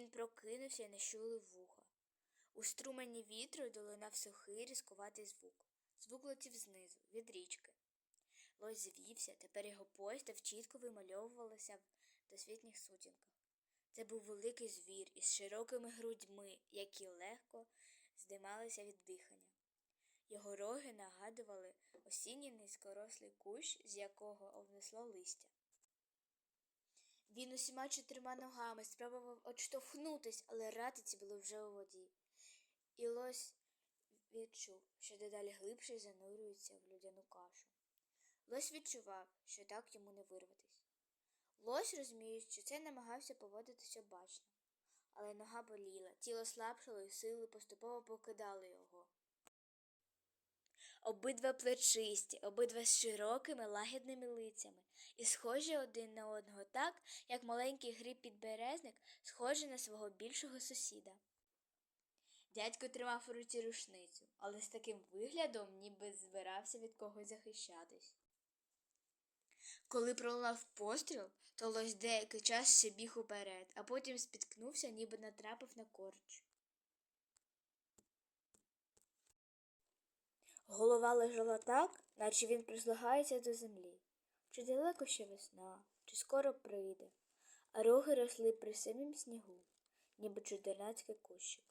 прокинувся і нащулив вуха. У струмені вітру долинав сухий різкуватий звук. Звук летів знизу, від річки. Лось звівся, тепер його постав чітко вимальовувалася в досвітніх сутінках. Це був великий звір із широкими грудьми, які легко здималися від дихання. Його роги нагадували осінній низькорослий кущ, з якого обнесло листя. Він усіма чотирма ногами спробував отштовхнутись, але ратиці були вже у воді. І лось відчув, що дедалі глибше занурюється в людяну кашу. Лось відчував, що так йому не вирватись. Лось, розуміючи це, намагався поводитися обачно, але нога боліла, тіло слабшало і сили поступово покидали його. Обидва плечисті, обидва з широкими лагідними лицями і схожі один на одного так, як маленький гриб підберезник схожий на свого більшого сусіда. Дядько тримав у руці рушницю, але з таким виглядом ніби збирався від когось захищатись. Коли пролунав постріл, то лось деякий час ще біг уперед, а потім спіткнувся, ніби натрапив на корч. Голова лежала так, наче він прислугається до землі. Чи далеко ще весна, чи скоро прийде, а роги росли при самім снігу, ніби чудернацький кущик.